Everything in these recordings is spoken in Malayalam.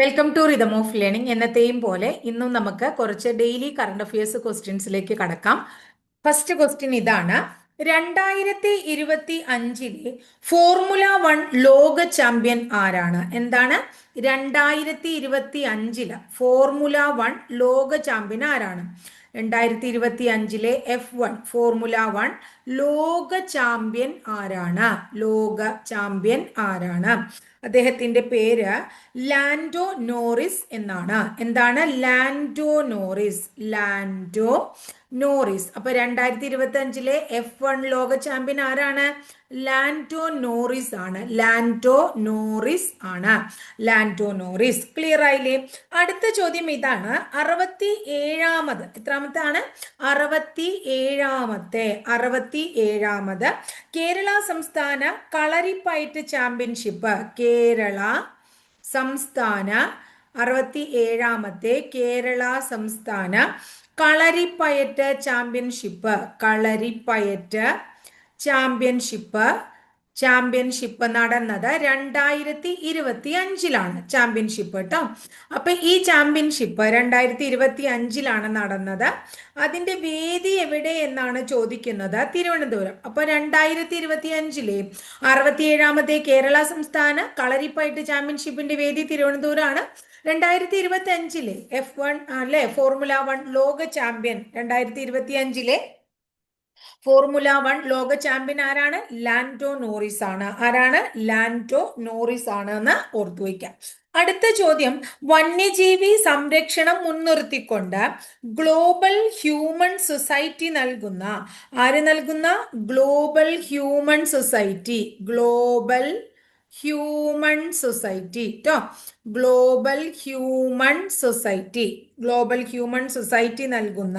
Welcome to rhythm of learning എന്നത്തെയും പോലെ ഇന്നും നമുക്ക് കുറച്ച് ഡെയിലി കറണ്ട് അഫയേഴ്സ് ക്വസ്റ്റ്യൻസിലേക്ക് കടക്കാം. ഫസ്റ്റ് ക്വസ്റ്റ്യൻ ഇതാണ്. രണ്ടായിരത്തി ഇരുപത്തി അഞ്ചിലെ ഫോർമുല വൺ ലോക ചാമ്പ്യൻ ആരാണ്? എന്താണ്? രണ്ടായിരത്തി ഇരുപത്തി അഞ്ചിൽ ഫോർമുല വൺ ലോക ചാമ്പ്യൻ ആരാണ്? രണ്ടായിരത്തി ഇരുപത്തി അഞ്ചിലെ എഫ് വൺ ഫോർമുല വൺ ലോക ചാമ്പ്യൻ ആരാണ്? ലോക ചാമ്പ്യൻ ആരാണ്? അദ്ദേഹത്തിന്റെ പേര് ലാൻഡോ നോറിസ് എന്നാണ്. എന്താണ് ലാൻഡോ നോറിസ്? Lando Norris. അപ്പൊ രണ്ടായിരത്തി ഇരുപത്തി അഞ്ചിലെ എഫ് വൺ ലോക ചാമ്പ്യൻ ആരാണ്? ലാൻഡോ നോറിസ് ആണ്. ലാൻഡോ നോറിസ് ആണ്. Lando Norris. ക്ലിയർ ആയില്ലേ? അടുത്ത ചോദ്യം ഇതാണ്. അറുപത്തി ഏഴാമത് എത്രാമത്തെ ആണ് അറുപത്തി ഏഴാമത്തെ അറുപത്തി ഏഴാമത് കേരള സംസ്ഥാന കളരിപ്പയറ്റ് ചാമ്പ്യൻഷിപ്പ്. കേരള സംസ്ഥാന അറുപത്തി ഏഴാമത്തെ കേരള സംസ്ഥാന kalaripayattu championship. Kalaripayattu championship. Championship നടന്നത് രണ്ടായിരത്തി ഇരുപത്തി അഞ്ചിലാണ് ചാമ്പ്യൻഷിപ്പ് കേട്ടോ അപ്പൊ ഈ ചാമ്പ്യൻഷിപ്പ് രണ്ടായിരത്തി ഇരുപത്തി അഞ്ചിലാണ് നടന്നത്. അതിന്റെ വേദി എവിടെ എന്നാണ് ചോദിക്കുന്നത്? തിരുവനന്തപുരം. അപ്പൊ രണ്ടായിരത്തി ഇരുപത്തി അഞ്ചിലെ അറുപത്തിയേഴാമത്തെ കേരള സംസ്ഥാന കളരിപ്പയറ്റ് ചാമ്പ്യൻഷിപ്പിന്റെ വേദി തിരുവനന്തപുരമാണ്. രണ്ടായിരത്തി ഇരുപത്തി അഞ്ചിലെ എഫ് വൺ അല്ലെ ഫോർമുല വൺ ലോക ചാമ്പ്യൻ രണ്ടായിരത്തി ഇരുപത്തി അഞ്ചിലെ ഫോർമുല വൺ ലോക ചാമ്പ്യൻ ആരാണ്? ലാൻഡോ നോറിസ് ആണ്. ആരാണ്? ലാൻഡോ നോറിസ് ആണ് എന്ന് ഓർത്തു വയ്ക്കാം അടുത്ത ചോദ്യം വന്യജീവി സംരക്ഷണം മുൻനിർത്തിക്കൊണ്ട് ഗ്ലോബൽ ഹ്യൂമൻ സൊസൈറ്റി നൽകുന്ന ആര് നൽകുന്ന? Global human society global human society കേട്ടോ global human society global human society നൽകുന്ന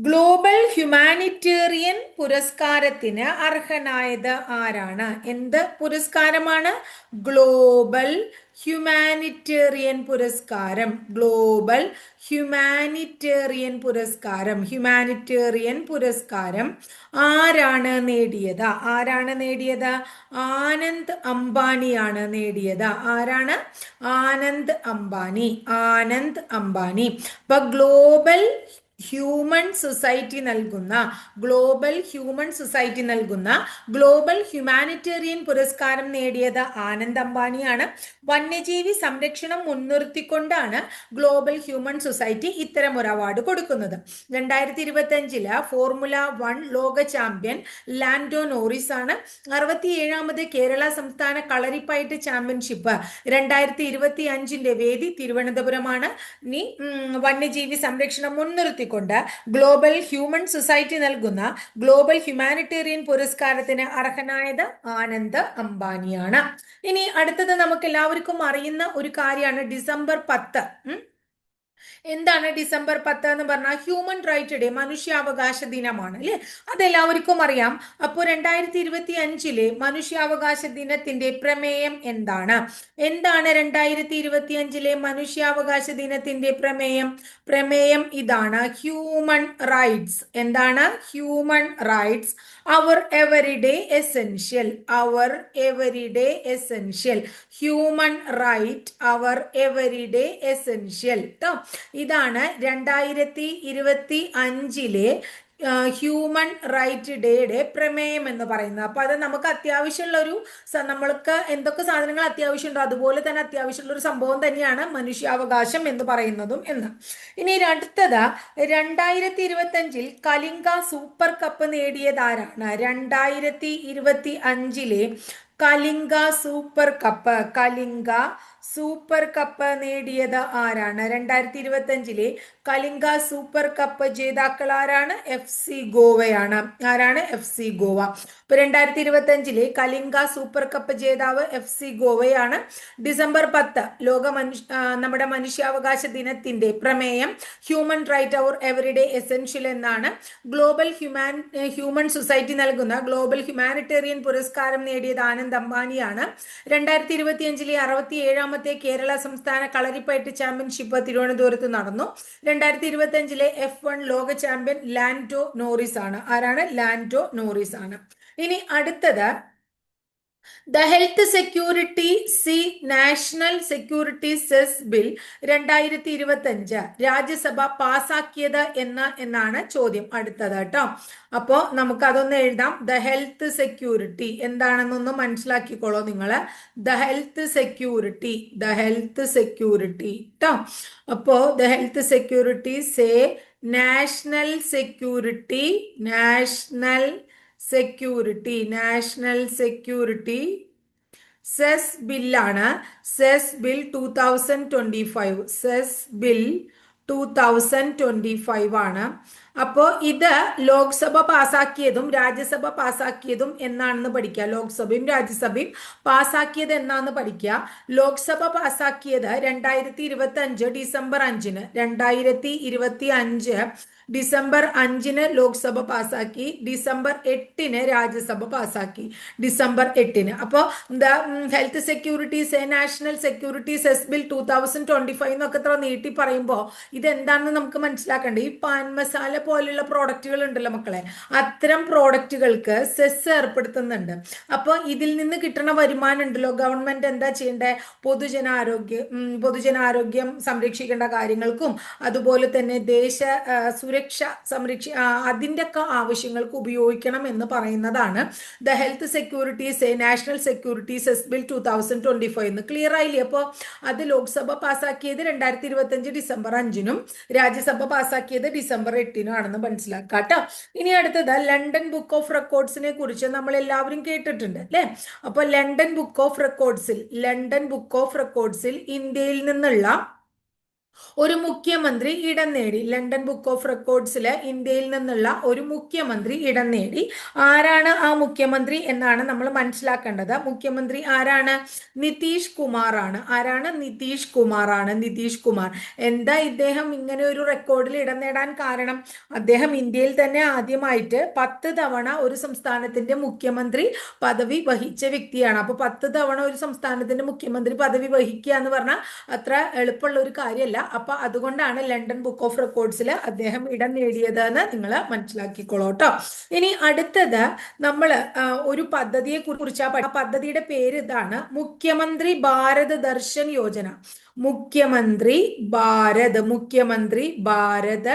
ഗ്ലോബൽ ഹ്യൂമാനിറ്റേറിയൻ പുരസ്കാരത്തിന് അർഹനായത് ആരാണ്? എന്ത് പുരസ്കാരമാണ്? ഗ്ലോബൽ ഹ്യൂമാനിറ്റേറിയൻ പുരസ്കാരം. ഗ്ലോബൽ ഹ്യൂമാനിറ്റേറിയൻ പുരസ്കാരം. ഹ്യൂമാനിറ്റേറിയൻ പുരസ്കാരം ആരാണ് നേടിയത്? ആരാണ് നേടിയത്? ആനന്ദ് അംബാനിയാണ് നേടിയത്. ആരാണ്? ആനന്ദ് അംബാനി. ആനന്ദ് അംബാനി. അപ്പൊ ഗ്ലോബൽ ഹ്യൂമൻ സൊസൈറ്റി നൽകുന്ന ഗ്ലോബൽ ഹ്യൂമൻ സൊസൈറ്റി നൽകുന്ന ഗ്ലോബൽ ഹ്യൂമാനിറ്റേറിയൻ പുരസ്കാരം നേടിയത് ആനന്ദ് അംബാനിയാണ്. വന്യജീവി സംരക്ഷണം മുൻനിർത്തിക്കൊണ്ടാണ് ഗ്ലോബൽ ഹ്യൂമൻ സൊസൈറ്റി ഇത്തരം ഒരു അവാർഡ് കൊടുക്കുന്നത്. രണ്ടായിരത്തി ഇരുപത്തി അഞ്ചിൽ ഫോർമുല വൺ ലോക ചാമ്പ്യൻ ലാൻഡോ നോറിസ് ആണ്. അറുപത്തി ഏഴാമത് കേരള സംസ്ഥാന കളരിപ്പയറ്റ് ചാമ്പ്യൻഷിപ്പ് രണ്ടായിരത്തി ഇരുപത്തി അഞ്ചിന്റെ വേദി തിരുവനന്തപുരമാണ്. ഇനി വന്യജീവി സംരക്ഷണം മുൻനിർത്തി കൊണ്ട് ഗ്ലോബൽ ഹ്യൂമൻ സൊസൈറ്റി നൽകുന്ന ഗ്ലോബൽ ഹ്യൂമാനിറ്റേറിയൻ പുരസ്കാരത്തിന് അർഹനായത് ആനന്ദ് അംബാനിയാണ്. ഇനി അടുത്തത് നമുക്ക് എല്ലാവർക്കും അറിയുന്ന ഒരു കാര്യമാണ് ഡിസംബർ പത്ത് എന്താണ് ഡിസംബർ പത്ത് എന്ന് പറഞ്ഞാൽ ഹ്യൂമൻ റൈറ്റ് ഡേ മനുഷ്യാവകാശ ദിനമാണ് അല്ലെ? അതെല്ലാവർക്കും അറിയാം. അപ്പോൾ രണ്ടായിരത്തി ഇരുപത്തി അഞ്ചിലെ മനുഷ്യാവകാശ ദിനത്തിന്റെ പ്രമേയം എന്താണ്? എന്താണ് രണ്ടായിരത്തി ഇരുപത്തി അഞ്ചിലെ മനുഷ്യാവകാശ ദിനത്തിന്റെ പ്രമേയം? പ്രമേയം ഇതാണ് ഹ്യൂമൻ റൈറ്റ്സ് എന്താണ്? Human rights our everyday essential our everyday essential human right our everyday essential കേട്ടോ ഇതാണ് രണ്ടായിരത്തി ഇരുപത്തി അഞ്ചിലെ ഹ്യൂമൻ റൈറ്റ് ഡേയുടെ പ്രമേയം എന്ന് പറയുന്നത്. അപ്പൊ അത് നമുക്ക് അത്യാവശ്യമുള്ള ഒരു നമ്മൾക്ക് എന്തൊക്കെ സാധനങ്ങൾ അത്യാവശ്യമുണ്ടോ അതുപോലെ തന്നെ അത്യാവശ്യമുള്ള ഒരു സംഭവം തന്നെയാണ് മനുഷ്യാവകാശം എന്ന് പറയുന്നതും എന്ന്. ഇനി അടുത്തത് രണ്ടായിരത്തി ഇരുപത്തി അഞ്ചിൽ കലിംഗ സൂപ്പർ കപ്പ് നേടിയതാരാണ് രണ്ടായിരത്തി ഇരുപത്തി അഞ്ചിലെ Kalinga super cup Kalinga super cup നേടിയത് ആരാണ്? രണ്ടായിരത്തി ഇരുപത്തി അഞ്ചിലെ കലിംഗ സൂപ്പർ കപ്പ് ജേതാക്കൾ ആരാണ്? എഫ് സി ഗോവയാണ്. ആരാണ് എഫ് സി ഗോവ? ഇപ്പൊ രണ്ടായിരത്തി ഇരുപത്തി അഞ്ചിലെ കലിംഗ സൂപ്പർ കപ്പ് ജേതാവ് എഫ് സി ഗോവയാണ്. ഡിസംബർ പത്ത് ലോക മനുഷ്യ നമ്മുടെ മനുഷ്യാവകാശ ദിനത്തിന്റെ പ്രമേയം human right our everyday essential എന്നാണ്. ഗ്ലോബൽ ഹ്യൂമാൻ ഹ്യൂമൻ സൊസൈറ്റി നൽകുന്ന ഗ്ലോബൽ ഹ്യൂമാനിറ്റേറിയൻ പുരസ്കാരം നേടിയത് ആനന്ദ് അംബാനിയാണ്. രണ്ടായിരത്തി ഇരുപത്തി അഞ്ചിലെ അറുപത്തി ഏഴാമത്തെ കേരള സംസ്ഥാന കളരിപ്പയറ്റ് ചാമ്പ്യൻഷിപ്പ് തിരുവനന്തപുരത്ത് നടന്നു. രണ്ടായിരത്തി ഇരുപത്തി അഞ്ചിലെ എഫ് വൺ ലോക ചാമ്പ്യൻ ലാൻഡോ നോറിസ് ആണ് ആരാണ്? ലാൻഡോ നോറിസ് ആണ് ഇനി അടുത്തത് the health security C national security cess bill രണ്ടായിരത്തി ഇരുപത്തി അഞ്ച് രാജ്യസഭ പാസാക്കിയത് എന്ന് എന്നാണ് ചോദ്യം അടുത്തത് കേട്ടോ. അപ്പോ നമുക്ക് അതൊന്ന് എഴുതാം. ദ ഹെൽത്ത് സെക്യൂരിറ്റി എന്താണെന്നൊന്ന് മനസ്സിലാക്കിക്കോളൂ നിങ്ങൾ the health security the health security കേട്ടോ അപ്പോ the health security say national security national security national security cess ബില്ലാണ് cess bill two thousand twenty five cess bill two thousand twenty five ആണ്. അപ്പോൾ ഇത് ലോക്സഭ പാസാക്കിയതും രാജ്യസഭ പാസാക്കിയതും എന്നാണെന്ന് പഠിക്കുക. ലോക്സഭയും രാജ്യസഭയും പാസാക്കിയത് എന്നാന്ന് പഠിക്കുക. ലോക്സഭ പാസാക്കിയത് രണ്ടായിരത്തി ഇരുപത്തി അഞ്ച് ഡിസംബർ അഞ്ചിന്. രണ്ടായിരത്തി ഇരുപത്തി അഞ്ച് ഡിസംബർ അഞ്ചിന് ലോക്സഭ പാസാക്കി. ഡിസംബർ എട്ടിന് രാജ്യസഭ പാസാക്കി. ഡിസംബർ എട്ടിന്. അപ്പോൾ the health securities national securities S bill two thousand twenty five എന്നൊക്കെ നീട്ടി പറയുമ്പോൾ ഇതെന്താണെന്ന് നമുക്ക് മനസ്സിലാക്കണ്ടേ? ഈ പാൻ മസാല പോലുള്ള പ്രോഡക്റ്റുകൾ ഉണ്ടല്ലോ മക്കളെ. അത്തരം പ്രോഡക്റ്റുകൾക്ക് സെസ് ഏർപ്പെടുത്തുന്നുണ്ട്. അപ്പോൾ ഇതിൽ നിന്ന് കിട്ടുന്ന വരുമാനം ഉണ്ടല്ലോ. ഗവൺമെന്റ് എന്താ ചെയ്യേണ്ടത് പൊതുജനാരോഗ്യ പൊതുജനാരോഗ്യം സംരക്ഷിക്കേണ്ട കാര്യങ്ങൾക്കും അതുപോലെ തന്നെ ദേശ സുരക്ഷ സംരക്ഷ അതിന്റെയൊക്കെ ആവശ്യങ്ങൾക്ക് ഉപയോഗിക്കണം എന്ന് പറയുന്നതാണ് the health securities national securities S bill two thousand twenty five എന്ന് ക്ലിയർ ആയില്ലേ? അപ്പോൾ അത് ലോക്സഭ പാസ്സാക്കിയത് രണ്ടായിരത്തി ഇരുപത്തി അഞ്ച് ഡിസംബർ അഞ്ചിനും രാജ്യസഭ പാസ്സാക്കിയത് ഡിസംബർ എട്ടിനും ആണെന്ന് മനസ്സിലാക്കാം കേട്ടോ? ഇനി അടുത്തത് ലണ്ടൻ ബുക്ക് ഓഫ് റെക്കോർഡ്സിനെ കുറിച്ച് നമ്മൾ എല്ലാവരും കേട്ടിട്ടുണ്ട് അല്ലേ? അപ്പോൾ ലണ്ടൻ ബുക്ക് ഓഫ് റെക്കോർഡ്സിൽ ലണ്ടൻ ബുക്ക് ഓഫ് റെക്കോർഡ്സിൽ ഇന്ത്യയിൽ നിന്നുള്ള ഒരു മുഖ്യമന്ത്രി ഇടം നേടി. ലണ്ടൻ ബുക്ക് ഓഫ് റെക്കോർഡ്സിൽ ഇന്ത്യയിൽ നിന്നുള്ള ഒരു മുഖ്യമന്ത്രി ഇടം നേടി. ആരാണ് ആ മുഖ്യമന്ത്രി എന്നാണ് നമ്മൾ മനസ്സിലാക്കേണ്ടത്. മുഖ്യമന്ത്രി ആരാണ്? നിതീഷ് കുമാർ ആണ് ആരാണ് നിതീഷ് കുമാർ ആണ് നിതീഷ് കുമാർ. എന്താ ഇദ്ദേഹം ഇങ്ങനെ ഒരു റെക്കോർഡിൽ ഇടം നേടാൻ കാരണം? അദ്ദേഹം ഇന്ത്യയിൽ തന്നെ ആദ്യമായിട്ട് പത്ത് തവണ ഒരു സംസ്ഥാനത്തിന്റെ മുഖ്യമന്ത്രി പദവി വഹിച്ച വ്യക്തിയാണ്. അപ്പൊ പത്ത് തവണ ഒരു സംസ്ഥാനത്തിന്റെ മുഖ്യമന്ത്രി പദവി വഹിക്കുക എന്ന് പറഞ്ഞാൽ അത്ര എളുപ്പമുള്ള ഒരു കാര്യമല്ല. അപ്പൊ അതുകൊണ്ടാണ് ലണ്ടൻ ബുക്ക് ഓഫ് റെക്കോർഡ്സിൽ അദ്ദേഹം ഇടം നേടിയത് എന്ന് നിങ്ങൾ മനസ്സിലാക്കിക്കോളൂ കേട്ടോ ഇനി അടുത്തത് നമ്മൾ ഒരു പദ്ധതിയെ കുറിച്ച് ആ പദ്ധതിയുടെ പേര് ഇതാണ് മുഖ്യമന്ത്രി ഭാരത ദർശൻ യോജന. മുഖ്യമന്ത്രി ഭാരത് മുഖ്യമന്ത്രി ഭാരത്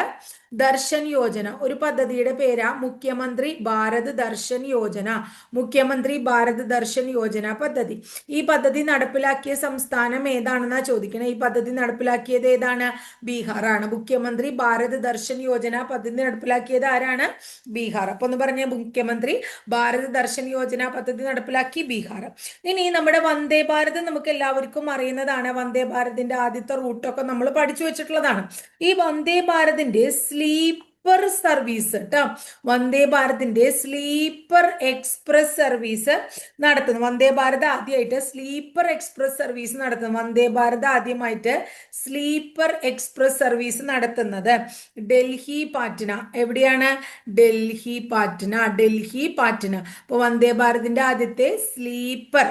ദർശൻ യോജന. ഒരു പദ്ധതിയുടെ പേരാ മുഖ്യമന്ത്രി ഭാരത് ദർശൻ യോജന. മുഖ്യമന്ത്രി ഭാരത് ദർശൻ യോജന പദ്ധതി. ഈ പദ്ധതി നടപ്പിലാക്കിയ സംസ്ഥാനം ഏതാണെന്നാ ചോദിക്കണേ? ഈ പദ്ധതി നടപ്പിലാക്കിയത് ഏതാണ്? ബീഹാറാണ്. മുഖ്യമന്ത്രി ഭാരത് ദർശൻ യോജന പദ്ധതി നടപ്പിലാക്കിയത് ആരാണ്? ബീഹാർ. അപ്പൊ ഒന്ന് പറഞ്ഞ മുഖ്യമന്ത്രി ഭാരത് ദർശൻ യോജന പദ്ധതി നടപ്പിലാക്കി ബീഹാർ. ഇനി നമ്മുടെ വന്ദേ ഭാരത് നമുക്ക് എല്ലാവർക്കും അറിയുന്നതാണ്. വന്ദേ ഭാരതിന്റെ ആദ്യത്തെ റൂട്ടൊക്കെ നമ്മൾ പഠിച്ചു വെച്ചിട്ടുള്ളതാണ്. ഈ വന്ദേ ഭാരതിന്റെ സ്ലീപ്പർ സർവീസ് കേട്ടോ വന്ദേ ഭാരതിന്റെ സ്ലീപ്പർ എക്സ്പ്രസ് സർവീസ് നടത്തുന്നു. വന്ദേ ഭാരത് ആദ്യമായിട്ട് സ്ലീപ്പർ എക്സ്പ്രസ് സർവീസ് നടത്തുന്നു. വന്ദേ ഭാരത് ആദ്യമായിട്ട് സ്ലീപ്പർ എക്സ്പ്രസ് സർവീസ് നടത്തുന്നത് ഡൽഹി പാറ്റ്ന. എവിടെയാണ്? ഡൽഹി പാറ്റ്ന ഡൽഹി പാറ്റ്ന. അപ്പോൾ വന്ദേ ഭാരതിന്റെ ആദ്യത്തെ സ്ലീപ്പർ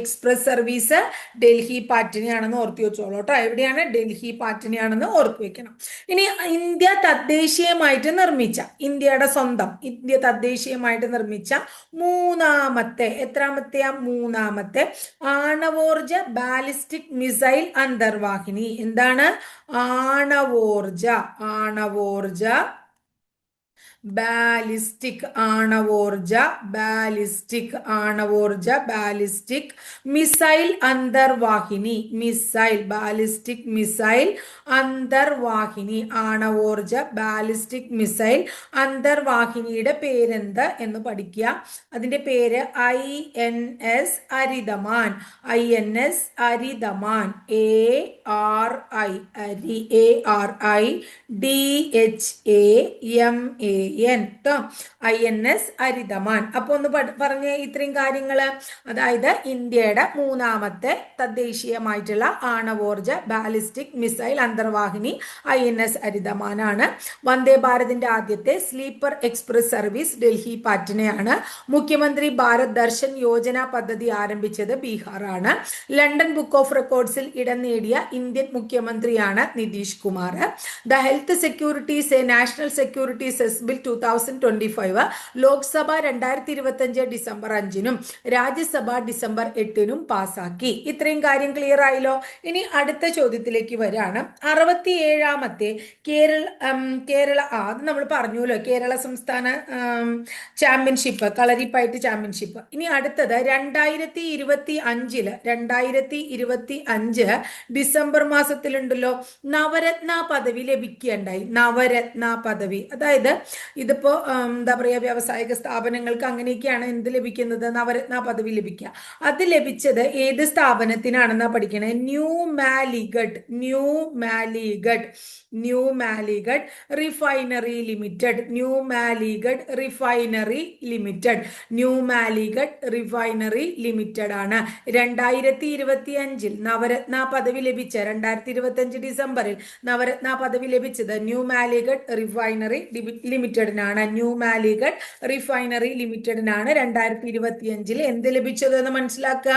എക്സ്പ്രസ് സർവീസ് ഡൽഹി പാറ്റ്നയാണെന്ന് ഓർത്തി വെച്ചോളൂ കേട്ടോ എവിടെയാണ്? ഡൽഹി പാറ്റ്നയാണെന്ന് ഓർത്തു വെക്കണം. ഇനി ഇന്ത്യ തദ്ദേശീയമായിട്ട് നിർമ്മിച്ച ഇന്ത്യയുടെ സ്വന്തം ഇന്ത്യ തദ്ദേശീയമായിട്ട് നിർമ്മിച്ച മൂന്നാമത്തെ എത്രാമത്തെ മൂന്നാമത്തെ ആണവോർജ ബാലിസ്റ്റിക് മിസൈൽ അന്തർവാഹിനി. എന്താണ്? ആണവോർജ ആണവോർജ ബാലിസ്റ്റിക് ആണവോർജ ബാലിസ്റ്റിക് ആണവോർജ ബാലിസ്റ്റിക് മിസൈൽ അന്തർവാഹിനി മിസൈൽ ബാലിസ്റ്റിക് മിസൈൽ അന്തർവാഹിനി ആണവോർജ ബാലിസ്റ്റിക് മിസൈൽ അന്തർവാഹിനിയുടെ പേരെന്ത് എന്ന് പഠിക്കുക. അതിന്റെ പേര് I N S Aridhaman I N S Aridhaman A R I Ari A R I D H A M A N കേട്ടോ ഐ എൻ എസ് അരിതമാൻ. അപ്പൊ ഒന്ന് പറഞ്ഞ ഇത്രയും കാര്യങ്ങൾ അതായത് ഇന്ത്യയുടെ മൂന്നാമത്തെ തദ്ദേശീയമായിട്ടുള്ള ആണവോർജ ബാലിസ്റ്റിക് മിസൈൽ അന്തർവാഹിനി ഐ എൻ എസ് അരിതമാനാണ്. വന്ദേ ഭാരതിന്റെ ആദ്യത്തെ സ്ലീപ്പർ എക്സ്പ്രസ് സർവീസ് ഡൽഹി പാറ്റ്നയാണ്. മുഖ്യമന്ത്രി ഭാരത് ദർശൻ യോജന പദ്ധതി ആരംഭിച്ചത് ബീഹാറാണ്. ലണ്ടൻ ബുക്ക് ഓഫ് റെക്കോർഡ്സിൽ ഇടം നേടിയ ഇന്ത്യൻ മുഖ്യമന്ത്രിയാണ് Nitish Kumar. The health securities a national security cess two thousand twenty five Lok Sabha രണ്ടായിരത്തി ഇരുപത്തി അഞ്ച് ഡിസംബർ അഞ്ചിനും രാജ്യസഭ ഡിസംബർ എട്ടിനും പാസാക്കി. ഇത്രയും കാര്യം ക്ലിയർ ആയല്ലോ? ഇനി അടുത്ത ചോദ്യത്തിലേക്ക് വരാണ്. അറുപത്തി ഏഴാമത്തെ കേരള കേരള ആ അത് നമ്മൾ പറഞ്ഞുല്ലോ കേരള സംസ്ഥാന ചാമ്പ്യൻഷിപ്പ് കളരിപ്പയറ്റ് ചാമ്പ്യൻഷിപ്പ് ഇനി അടുത്തത് രണ്ടായിരത്തി ഇരുപത്തി അഞ്ചിൽ രണ്ടായിരത്തി ഇരുപത്തി അഞ്ച് ഡിസംബർ മാസത്തിലുണ്ടല്ലോ. നവരത്ന പദവി ലഭിക്കുകയുണ്ടായി. നവരത്ന പദവി. അതായത് ഇതിപ്പോ എന്താ പറയാ വ്യാവസായിക സ്ഥാപനങ്ങൾക്ക് അങ്ങനെയൊക്കെയാണ് എന്ത് ലഭിക്കുന്നത്? നവരത്ന പദവി ലഭിക്കുക. അത് ലഭിച്ചത് ഏത് സ്ഥാപനത്തിനാണെന്നാ പഠിക്കണേ? Numaligarh Numaligarh Numaligarh refinery limited Numaligarh refinery limited Numaligarh refinery limited ആണ് രണ്ടായിരത്തി ഇരുപത്തി അഞ്ചിൽ നവരത്ന പദവി ലഭിച്ച രണ്ടായിരത്തി ഇരുപത്തി അഞ്ച് ഡിസംബറിൽ നവരത്ന പദവി ലഭിച്ചത് ന്യൂ മാലിഗഡ് റിഫൈനറി ലിമിറ്റഡിനാണ്. ന്യൂ മാലിഗഡ് റിഫൈനറി ലിമിറ്റഡിനാണ് രണ്ടായിരത്തി ഇരുപത്തി അഞ്ചിൽ എന്ത് ലഭിച്ചത് എന്ന് മനസ്സിലാക്കുക?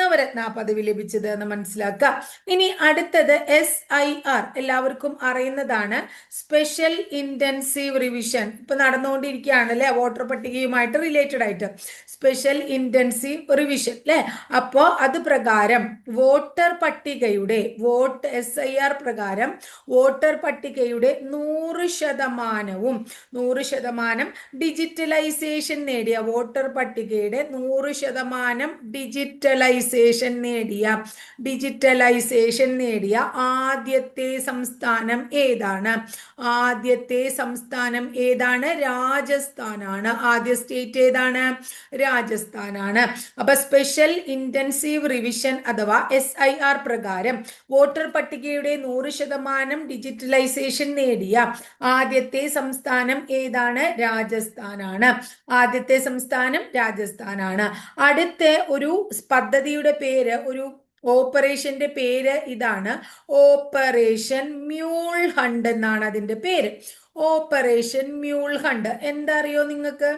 നവരത്ന പദവി ലഭിച്ചത് എന്ന് മനസ്സിലാക്കുക. ഇനി അടുത്തത് എസ് ഐ ആർ എല്ലാവർക്കും അറിയുന്നതാണ് സ്പെഷ്യൽ ഇന്റൻസീവ് റിവിഷൻ ഇപ്പൊ നടന്നുകൊണ്ടിരിക്കുകയാണ് അല്ലെ വോട്ടർ പട്ടികയുമായിട്ട് റിലേറ്റഡ് ആയിട്ട്. സ്പെഷ്യൽ ഇന്റൻസീവ് റിവിഷൻ അല്ലെ അപ്പോ അത് പ്രകാരം വോട്ടർ പട്ടികയുടെ വോട്ട് എസ് ഐ ആർ പ്രകാരം വോട്ടർ പട്ടികയുടെ നൂറ് ശതമാനവും നൂറ് ശതമാനം ഡിജിറ്റലൈസേഷൻ നേടിയ വോട്ടർ പട്ടികയുടെ നൂറ് ശതമാനം ഡിജിറ്റലൈസേഷൻ നേടിയ ഡിജിറ്റലൈസേഷൻ നേടിയ ആദ്യത്തെ സംസ്ഥാനം ഏതാണ്? ആദ്യത്തെ സംസ്ഥാനം ഏതാണ്? രാജസ്ഥാനാണ്. ആദ്യ സ്റ്റേറ്റ് ഏതാണ്? രാജസ്ഥാനാണ്. അപ്പൊ സ്പെഷ്യൽ ഇന്റൻസീവ് റിവിഷൻ അഥവാ എസ് ഐ ആർ പ്രകാരം വോട്ടർ പട്ടികയുടെ നൂറ് ശതമാനം ഡിജിറ്റലൈസേഷൻ നേടിയ ആദ്യത്തെ സംസ്ഥാനം ഏതാണ്? രാജസ്ഥാനാണ്. ആദ്യത്തെ സംസ്ഥാനം രാജസ്ഥാനാണ്. അടുത്ത ഒരു പദ്ധതിയുടെ പേര് ഒരു ഓപ്പറേഷന്റെ പേര് ഇതാണ്. ഓപ്പറേഷൻ മ്യൂൾ ഹണ്ട് എന്നാണ് അതിന്റെ പേര്. Operation mule hunt. എന്താ അറിയോ നിങ്ങൾക്ക്?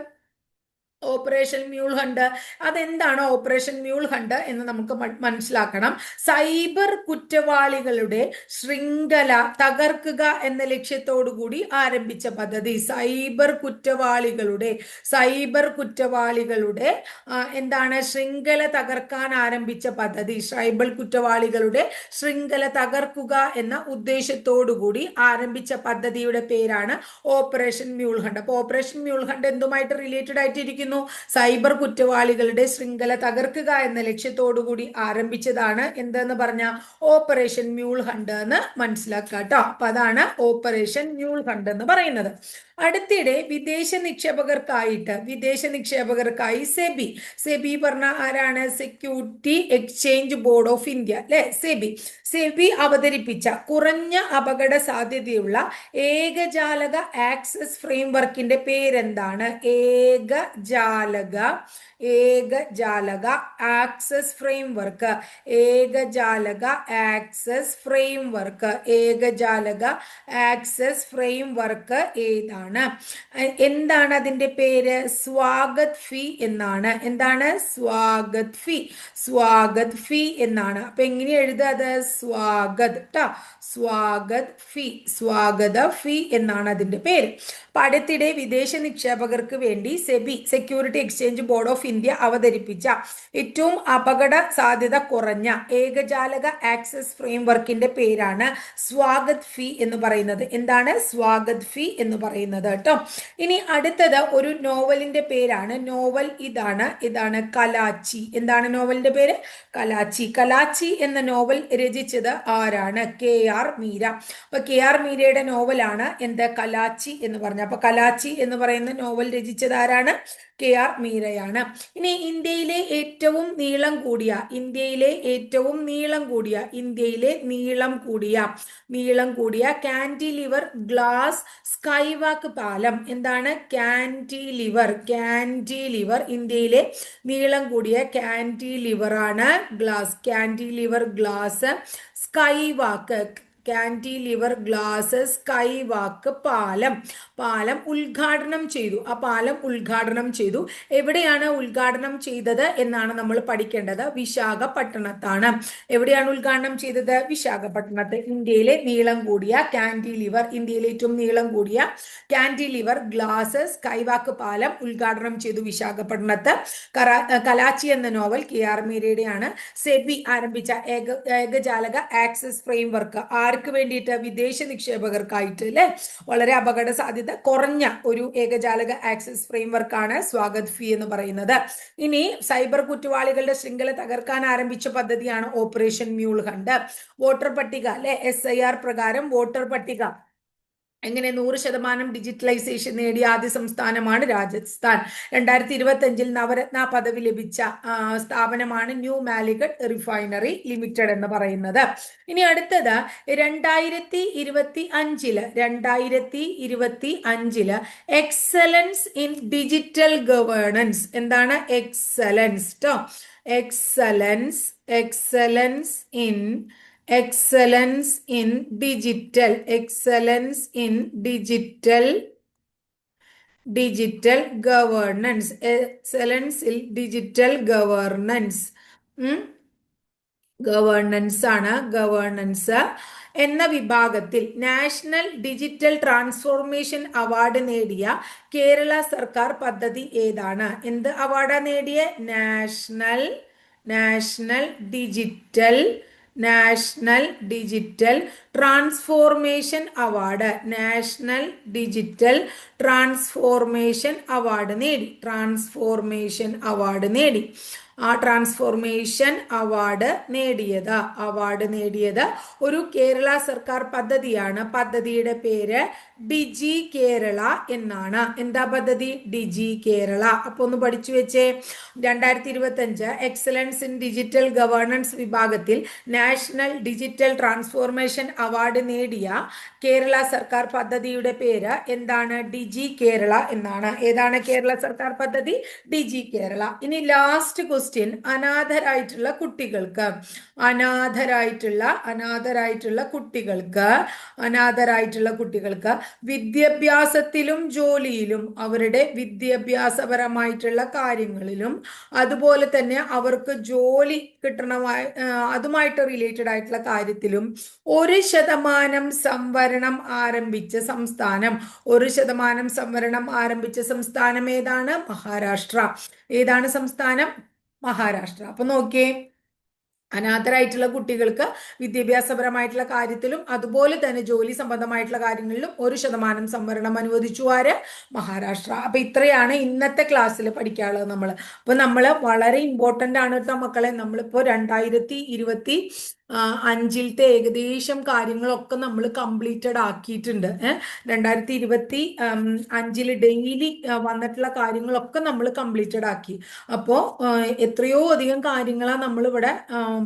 ഓപ്പറേഷൻ മ്യൂൾ ഹണ്ട് അതെന്താണ് ഓപ്പറേഷൻ മ്യൂൾ ഹണ്ട് എന്ന് നമുക്ക് മനസ്സിലാക്കണം. സൈബർ കുറ്റവാളികളുടെ ശൃംഖല തകർക്കുക എന്ന കൂടി ആരംഭിച്ച പദ്ധതി. സൈബർ കുറ്റവാളികളുടെ സൈബർ കുറ്റവാളികളുടെ എന്താണ് ശൃംഖല തകർക്കാൻ ആരംഭിച്ച പദ്ധതി. സൈബർ കുറ്റവാളികളുടെ ശൃംഖല തകർക്കുക എന്ന കൂടി ആരംഭിച്ച പദ്ധതിയുടെ പേരാണ് ഓപ്പറേഷൻ മ്യൂൾ ഹണ്ട് അപ്പൊ ഓപ്പറേഷൻ മ്യൂൾ ഹണ്ട് എന്തുമായിട്ട് റിലേറ്റഡ് ആയിട്ടിരിക്കുന്നു? സൈബർ കുറ്റവാളികളുടെ ശൃംഖല തകർക്കുക എന്ന ലക്ഷ്യത്തോടുകൂടി ആരംഭിച്ചതാണ് എന്തെന്ന് പറഞ്ഞ ഓപ്പറേഷൻ മ്യൂൾ ഹണ്ട് എന്ന് മനസ്സിലാക്കുക കേട്ടോ അപ്പൊ അതാണ് ഓപ്പറേഷൻ മ്യൂൾ ഹണ്ട് എന്ന് പറയുന്നത്. അടുത്തിടെ വിദേശ നിക്ഷേപകർക്കായിട്ട് വിദേശ നിക്ഷേപകർക്കായി സെബി. സെബി പറഞ്ഞ ആരാണ്? Security exchange board of India അല്ലെ? സെബി. സെബി അവതരിപ്പിച്ച കുറഞ്ഞ അപകട സാധ്യതയുള്ള ഏകജാലക ആക്സസ് ഫ്രെയിംവർക്കിന്റെ പേരെന്താണ്? ഏകജാലക ഏകജാലക ആക്സസ് ഫ്രെയിംവർക്ക് ഏകജാലക ആക്സസ് ഫ്രെയിംവർക്ക് ഏകജാലക ആക്സസ് ഫ്രെയിംവർക്ക് ഏതാണ്? എന്താണ് അതിന്റെ പേര്? സ്വാഗത് ഫി എന്നാണ്. എന്താണ്? സ്വാഗത് ഫി. സ്വാഗത് ഫി എന്നാണ്. അപ്പൊ എങ്ങനെ എഴുതുക അത്? സ്വാഗത് കേട്ടോ സ്വാഗത് ഫി. സ്വാഗത ഫി എന്നാണ് അതിന്റെ പേര്. അപ്പൊ അടുത്തിടെ വിദേശ നിക്ഷേപകർക്ക് വേണ്ടി SEBI security exchange board of India അവതരിപ്പിച്ച ഏറ്റവും അപകട സാധ്യത കുറഞ്ഞ ഏകജാലക ആക്സസ് ഫ്രെയിംവർക്കിന്റെ പേരാണ് സ്വാഗത് ഫീ എന്ന് പറയുന്നത്. എന്താണ് സ്വാഗത് ഫീ എന്ന് പറയുന്നത് കേട്ടോ ഇനി അടുത്തത് ഒരു നോവലിന്റെ പേരാണ്. നോവൽ ഇതാണ്. ഇതാണ് കലാച്ചി. എന്താണ് നോവലിന്റെ പേര്? കലാച്ചി. കലാച്ചി എന്ന നോവൽ രചിച്ചത് ആരാണ്? K R Meera. അപ്പൊ കെ ആർ മീരയുടെ നോവലാണ് എന്താ? കലാച്ചി എന്ന് പറഞ്ഞ അപ്പൊ കലാച്ചി എന്ന് പറയുന്ന നോവൽ രചിച്ചത് ആരാണ്? കെ ആർ മീരയാണ്. ഇനി ഇന്ത്യയിലെ ഏറ്റവും നീളം കൂടിയ ഇന്ത്യയിലെ ഏറ്റവും നീളം കൂടിയ ഇന്ത്യയിലെ നീളം കൂടിയ നീളം കൂടിയ കാന്റിലിവർ ഗ്ലാസ് സ്കൈവാക്ക് പാലം. എന്താണ്? കാന്റിലിവർ കാന്റിലിവർ ഇന്ത്യയിലെ നീളം കൂടിയ കാന്റിലിവർ ആണ് glass. Cantilever glass skywalk cantilever glass skywalk പാലം. പാലം ഉദ്ഘാടനം ചെയ്തു. ആ പാലം ഉദ്ഘാടനം ചെയ്തു. എവിടെയാണ് ഉദ്ഘാടനം ചെയ്തത് എന്നാണ് നമ്മൾ പഠിക്കേണ്ടത്. വിശാഖപട്ടണത്താണ്. എവിടെയാണ് ഉദ്ഘാടനം ചെയ്തത്? വിശാഖപട്ടണത്ത്. ഇന്ത്യയിലെ നീളം കൂടിയ കാന്റിലിവർ ഇന്ത്യയിലെ ഏറ്റവും നീളം കൂടിയ കാന്റിലിവർ ഗ്ലാസസ് സ്കൈവാക്ക് പാലം ഉദ്ഘാടനം ചെയ്തു വിശാഖപട്ടണത്ത്. കലാച്ചി എന്ന നോവൽ കെ ആർ മീരയുടെയാണ്. സെബി ആരംഭിച്ച ഏക ഏകജാലക ആക്സസ് ഫ്രെയിംവർക്ക്. ആർക്ക് വേണ്ടിയിട്ട് വിദേശ നിക്ഷേപകർക്കായിട്ട് അല്ലെ? വളരെ അപകട സാധ്യത കുറഞ്ഞ ഒരു ഏകജാലക ആക്സസ് ഫ്രെയിംവർക്കാണ് സ്വാഗത് ഫീ എന്ന് പറയുന്നത്. ഇനി സൈബർ കുറ്റവാളികളുടെ ശൃംഖല തകർക്കാൻ ആരംഭിച്ച പദ്ധതിയാണ് ഓപ്പറേഷൻ മ്യൂൾ ഹണ്ട്. വോട്ടർ പട്ടിക അല്ലെ? എസ് ഐ ആർ പ്രകാരം വോട്ടർ പട്ടിക എങ്ങനെ നൂറ് ശതമാനം ഡിജിറ്റലൈസേഷൻ നേടിയ ആദ്യ സംസ്ഥാനമാണ് രാജസ്ഥാൻ. രണ്ടായിരത്തി ഇരുപത്തി അഞ്ചിൽ നവരത്ന പദവി ലഭിച്ച സ്ഥാപനമാണ് ന്യൂ മാലിഗഡ് റിഫൈനറി ലിമിറ്റഡ് എന്ന് പറയുന്നത്. ഇനി അടുത്തത് രണ്ടായിരത്തി ഇരുപത്തി അഞ്ചിൽ രണ്ടായിരത്തി ഇരുപത്തി അഞ്ചിൽ എക്സലൻസ് ഇൻ ഡിജിറ്റൽ ഗവേണൻസ് എന്താണ് എക്സലൻസ് ട്ടോ? Excellence excellence in excellence in digital. Excellence in digital. Digital governance. Excellence in digital governance. Governance ആണ്. ഗവേണൻസ് എന്ന വിഭാഗത്തിൽ നാഷണൽ ഡിജിറ്റൽ ട്രാൻസ്ഫോർമേഷൻ അവാർഡ് നേടിയ കേരള സർക്കാർ പദ്ധതി ഏതാണ്? എന്ത് അവാർഡാണ് നേടിയ? National national digital national digital transformation award. National digital transformation award നേടി. ട്രാൻസ്ഫോർമേഷൻ അവാർഡ് നേടി. ആ ട്രാൻസ്ഫോർമേഷൻ അവാർഡ് നേടിയത്. അവാർഡ് നേടിയത് ഒരു കേരള സർക്കാർ പദ്ധതിയാണ്. പദ്ധതിയുടെ പേര് ഡിജി കേരള എന്നാണ്. എന്താ പദ്ധതി? ഡിജി കേരള. അപ്പൊ ഒന്ന് പഠിച്ചു വെച്ചേ. രണ്ടായിരത്തി എക്സലൻസ് ഇൻ ഡിജിറ്റൽ ഗവേണൻസ് വിഭാഗത്തിൽ നാഷണൽ ഡിജിറ്റൽ ട്രാൻസ്ഫോർമേഷൻ അവാർഡ് നേടിയ കേരള സർക്കാർ പദ്ധതിയുടെ പേര് എന്താണ്? ഡിജി കേരള എന്നാണ്. ഏതാണ് കേരള സർക്കാർ പദ്ധതി? ഡിജി കേരള. ഇനി ലാസ്റ്റ് ക്വസ്റ്റ്യൻ അനാഥരായിട്ടുള്ള കുട്ടികൾക്ക്. അനാഥരായിട്ടുള്ള അനാഥരായിട്ടുള്ള കുട്ടികൾക്ക് അനാഥരായിട്ടുള്ള കുട്ടികൾക്ക് വിദ്യാഭ്യാസത്തിലും ജോലിയിലും അവരുടെ വിദ്യാഭ്യാസപരമായിട്ടുള്ള കാര്യങ്ങളിലും അതുപോലെ തന്നെ അവർക്ക് ജോലി കിട്ടണമായി അതുമായിട്ട് റിലേറ്റഡ് ആയിട്ടുള്ള കാര്യത്തിലും ഒരു ശതമാനം സംവരണം ആരംഭിച്ച സംസ്ഥാനം ഒരു ശതമാനം സംവരണം ആരംഭിച്ച സംസ്ഥാനം ഏതാണ്? മഹാരാഷ്ട്ര. ഏതാണ് സംസ്ഥാനം? മഹാരാഷ്ട്ര. അപ്പൊ നോക്കിയേ അനാഥരായിട്ടുള്ള കുട്ടികൾക്ക് വിദ്യാഭ്യാസപരമായിട്ടുള്ള കാര്യത്തിലും അതുപോലെ തന്നെ ജോലി സംബന്ധമായിട്ടുള്ള കാര്യങ്ങളിലും ഒരു ശതമാനം സംവരണം അനുവദിച്ചു ആര്? മഹാരാഷ്ട്ര. അപ്പൊ ഇത്രയാണ് ഇന്നത്തെ ക്ലാസ്സിൽ പഠിക്കാനുള്ളത് നമ്മൾ അപ്പൊ നമ്മൾ വളരെ ഇമ്പോർട്ടന്റ് ആണ് കേട്ടോ മക്കളെ. നമ്മളിപ്പോ രണ്ടായിരത്തി ഇരുപത്തി അഞ്ചിലത്തെ ഏകദേശം കാര്യങ്ങളൊക്കെ നമ്മൾ കംപ്ലീറ്റഡ് ആക്കിയിട്ടുണ്ട്. രണ്ടായിരത്തി ഇരുപത്തി അഞ്ചിൽ ഡെയിലി വന്നിട്ടുള്ള കാര്യങ്ങളൊക്കെ നമ്മൾ കംപ്ലീറ്റഡ് ആക്കി. അപ്പോൾ എത്രയോ അധികം കാര്യങ്ങളാണ് നമ്മളിവിടെ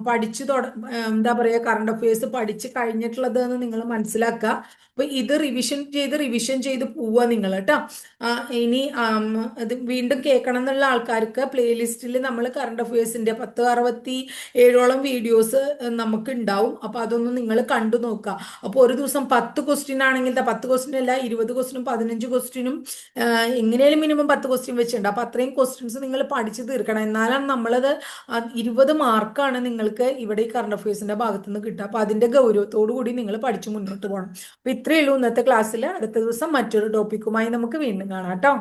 പഠിച്ചു തുട എന്താ പറയുക കറണ്ട് അഫയേഴ്സ് പഠിച്ച് കഴിഞ്ഞിട്ടുള്ളത് എന്ന് നിങ്ങൾ മനസ്സിലാക്കുക. അപ്പൊ ഇത് റിവിഷൻ ചെയ്ത് റിവിഷൻ ചെയ്ത് പോവുക നിങ്ങൾ കേട്ടോ ഇനി ഇത് വീണ്ടും കേൾക്കണം എന്നുള്ള ആൾക്കാർക്ക് പ്ലേലിസ്റ്റിൽ നമ്മൾ കറണ്ട് അഫയേഴ്സിന്റെ പത്ത് അറുപത്തി ഏഴോളം വീഡിയോസ് നമുക്ക് ഉണ്ടാവും അപ്പൊ അതൊന്ന് നിങ്ങൾ കണ്ടു നോക്കുക. അപ്പോൾ ഒരു ദിവസം പത്ത് ക്വസ്റ്റ്യൻ ആണെങ്കിൽ പത്ത് ക്വസ്റ്റ്യൻ അല്ല ഇരുപത് ക്വസ്റ്റ്യനും പതിനഞ്ച് ക്വസ്റ്റ്യനും എങ്ങനെയാലും മിനിമം പത്ത് ക്വസ്റ്റ്യൻ വെച്ചിട്ടുണ്ട്. അപ്പൊ അത്രയും ക്വസ്റ്റ്യൻസ് നിങ്ങൾ പഠിച്ചു തീർക്കണം. എന്നാലാണ് നമ്മളത് ഇരുപത് മാർക്കാണ് നിങ്ങൾക്ക് ഇവിടെ ഈ കറണ്ട് അഫയേഴ്സിന്റെ ഭാഗത്ത് നിന്ന് കിട്ടുക. അപ്പൊ അതിന്റെ ഗൗരവത്തോടു കൂടി നിങ്ങൾ പഠിച്ചു മുന്നോട്ട് പോകണം. അപ്പൊ ഇത്രയേ ഉള്ളൂ ഇന്നത്തെ ക്ലാസ്സിൽ അടുത്ത ദിവസം മറ്റൊരു ടോപ്പിക്കുമായി നമുക്ക് വീണ്ടും കാണാം കേട്ടോ.